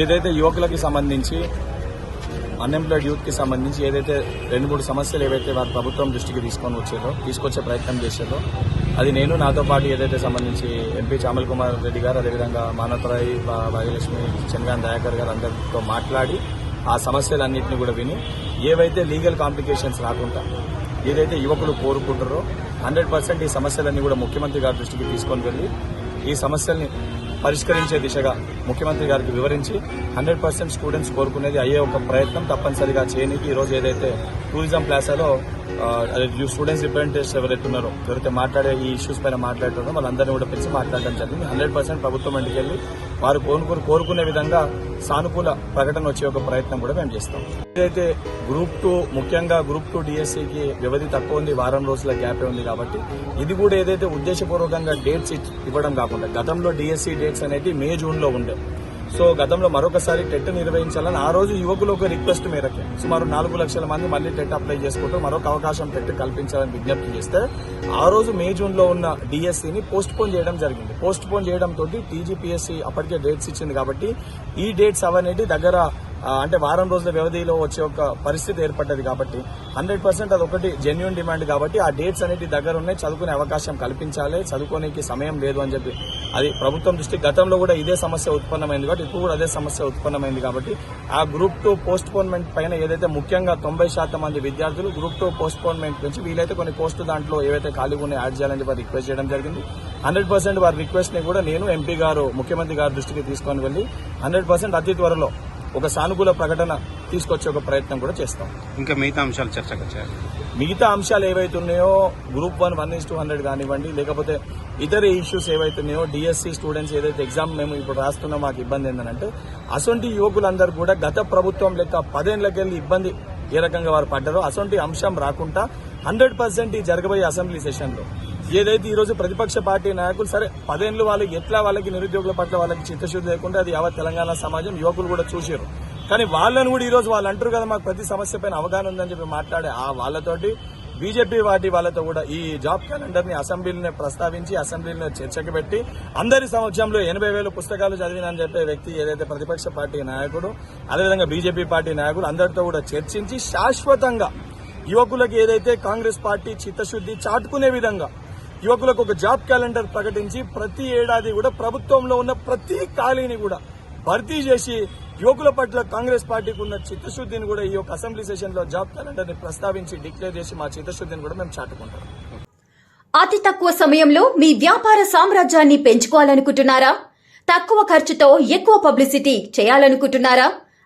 ఏదైతే యువకులకి సంబంధించి అన్ఎంప్లాయిడ్ యూత్కి సంబంధించి ఏదైతే రెండు మూడు సమస్యలు ఏవైతే వారు ప్రభుత్వం దృష్టికి తీసుకొని వచ్చేదో తీసుకొచ్చే ప్రయత్నం చేసేదో అది నేను నాతో పాటు ఏదైతే సంబంధించి ఎంపీ చామల్ కుమార్ రెడ్డి గారు అదేవిధంగా మానవతరాయి భాగ్యలక్ష్మి చంద్రగాన్ దయాకర్ గారు అందరితో మాట్లాడి ఆ సమస్యలన్నింటినీ కూడా విని ఏవైతే లీగల్ కాంప్లికేషన్స్ రాకుండా ఏదైతే యువకులు కోరుకుంటారో హండ్రెడ్ పర్సెంట్ ఈ సమస్యలన్నీ కూడా ముఖ్యమంత్రి గారి దృష్టికి తీసుకొని వెళ్ళి ఈ సమస్యల్ని పరిష్కరించే దిశగా ముఖ్యమంత్రి గారికి వివరించి హండ్రెడ్ పర్సెంట్ స్టూడెంట్స్ కోరుకునేది అయ్యే ఒక ప్రయత్నం తప్పనిసరిగా చేయడానికి ఈరోజు ఏదైతే టూరిజం ప్లాసాలో స్టూడెంట్స్ రిప్రజెంటేటివ్స్ ఎవరైతే ఉన్నారో ఎవరైతే మాట్లాడే ఈ ఇష్యూస్ పైన మాట్లాడుతున్నారో వాళ్ళందరినీ కూడా పిలిచి మాట్లాడడం జరిగింది. హండ్రెడ్ పర్సెంట్ ప్రభుత్వం ఇంటికి వారు కోరుకుని కోరుకునే విధంగా సానుకూల ప్రకటన వచ్చే ఒక ప్రయత్నం కూడా మేము చేస్తాం. ఏదైతే గ్రూప్ టూ ముఖ్యంగా గ్రూప్ టూ డిఎస్సికి వ్యవధి తక్కువ ఉంది వారం రోజుల గ్యాపే ఉంది కాబట్టి. ఇది కూడా ఏదైతే ఉద్దేశపూర్వకంగా డేట్స్ ఇవ్వడం కాకుండా గతంలో డిఎస్సి డేట్స్ అనేది మే జూన్లో ఉండే. సో గతంలో మరొకసారి టెట్ నిర్వహించాలని ఆ రోజు యువకులు ఒక రిక్వెస్ట్ మేరకు. సుమారు నాలుగు లక్షల మంది మళ్ళీ టెట్ అప్లై చేసుకుంటూ మరొక అవకాశం టెట్ కల్పించాలని విజ్ఞప్తి చేస్తే ఆ రోజు మే జూన్లో ఉన్న డిఎస్సిని పోస్ట్ పోన్ చేయడం జరిగింది. పోస్ట్ పోన్ చేయడం తోటి టీజీపీఎస్సీ అప్పటికే డేట్స్ ఇచ్చింది కాబట్టి ఈ డేట్స్ అవనేది దగ్గర అంటే వారం రోజుల వ్యవధిలో వచ్చే ఒక పరిస్థితి ఏర్పడ్డది కాబట్టి హండ్రెడ్ పర్సెంట్ అది ఒకటి జెన్యున్ డిమాండ్ కాబట్టి ఆ డేట్స్ అనేవి దగ్గర ఉన్నాయి చదువుకునే అవకాశం కల్పించాలి చదువుకోనికి సమయం లేదు అని చెప్పి. అది ప్రభుత్వం దృష్టి గతంలో కూడా ఇదే సమస్య ఉత్పన్నమైంది కాబట్టి ఇప్పుడు కూడా అదే సమస్య ఉత్పన్నమైంది కాబట్టి ఆ గ్రూప్ టూ పోస్ట్ పోన్మెంట్ పైన ఏదైతే ముఖ్యంగా తొంభై శాతం మంది విద్యార్థులు గ్రూప్ టూ పోస్ట్ పోన్మెంట్ నుంచి వీలైతే కొన్ని పోస్టు దాంట్లో ఏవైతే ఖాళీగా ఉన్నాయి యాడ్ చేయాలని చెప్పి రిక్వెస్ట్ చేయడం జరిగింది. హండ్రెడ్ పర్సెంట్ వారి రిక్వెస్ట్ని కూడా నేను ఎంపీ గారు ముఖ్యమంత్రి గారి దృష్టికి తీసుకొని వెళ్ళి హండ్రెడ్ పర్సెంట్ అతి త్వరలో ఒక సానుకూల ప్రకటన తీసుకొచ్చే ఒక ప్రయత్నం కూడా చేస్తాం. ఇంకా మిగతా అంశాలు చర్చకు వచ్చాయి? మిగతా అంశాలు ఏవైతే ఉన్నాయో group one one is two hundred కానివ్వండి లేకపోతే ఇతర ఇష్యూస్ ఏవైతే ఉన్నాయో డిఎస్సి స్టూడెంట్స్ ఏదైతే ఎగ్జామ్ మేము ఇప్పుడు రాస్తున్నాం మాకు ఇబ్బంది ఏంటంటే అసొంటి యువకులందరూ కూడా గత ప్రభుత్వం లెక్క పదేళ్ళకెళ్ళి ఇబ్బంది ఏ రకంగా వారు పడ్డారో అసొంటి అంశం రాకుండా హండ్రెడ్ పర్సెంట్ ఈ జరగబోయే అసెంబ్లీ సెషన్లో ఏదైతే ఈరోజు ప్రతిపక్ష పార్టీ నాయకులు సరే పదేళ్ళు వాళ్ళకి ఎట్లా వాళ్ళకి నిరుద్యోగుల పట్ల వాళ్ళకి చిత్తశుద్ధి లేకుండా అది యావత్ తెలంగాణ సమాజం యువకులు కూడా చూసారు కానీ వాళ్ళని కూడా ఈరోజు వాళ్ళు అంటారు కదా మాకు ప్రతి సమస్య పైన అవగాహన ఉందని చెప్పి మాట్లాడే ఆ వాళ్ళతోటి బీజేపీ పార్టీ వాళ్ళతో కూడా ఈ జాబ్ క్యాలెండర్ని అసెంబ్లీలోనే ప్రస్తావించి అసెంబ్లీలో చర్చకు పెట్టి అందరి సమక్షంలో ఎనభై వేల పుస్తకాలు చదివినని చెప్పే వ్యక్తి ఏదైతే ప్రతిపక్ష పార్టీ నాయకుడు అదేవిధంగా బీజేపీ పార్టీ నాయకుడు అందరితో కూడా చర్చించి శాశ్వతంగా యువకులకు ఏదైతే కాంగ్రెస్ పార్టీ చిత్తశుద్ధి చాటుకునే విధంగా యువకులకు ఒక జాబ్ క్యాలెండర్ ప్రకటించి ప్రతి ఏడాది కూడా ప్రభుత్వంలో ఉన్న ప్రతి ఖాళీని కూడా భర్తీ చేసి యువకుల పట్ల కాంగ్రెస్ పార్టీకి ఉన్న చిత్తశుద్ధిని కూడా ఈ యొక్క అసెంబ్లీ సెషన్లో జాబ్ క్యాలెండర్ని ప్రస్తావించి డిక్లేర్ చేసి మా చిత్తశుద్ధిని కూడా మేము చాటుకుంటాం అతి తక్కువ సమయంలో మీ వ్యాపార సామ్రాజ్యాన్ని పెంచుకోవాలనుకుంటున్నారా? తక్కువ ఖర్చుతో ఎక్కువ పబ్లిసిటీ చేయాలనుకుంటున్నారా?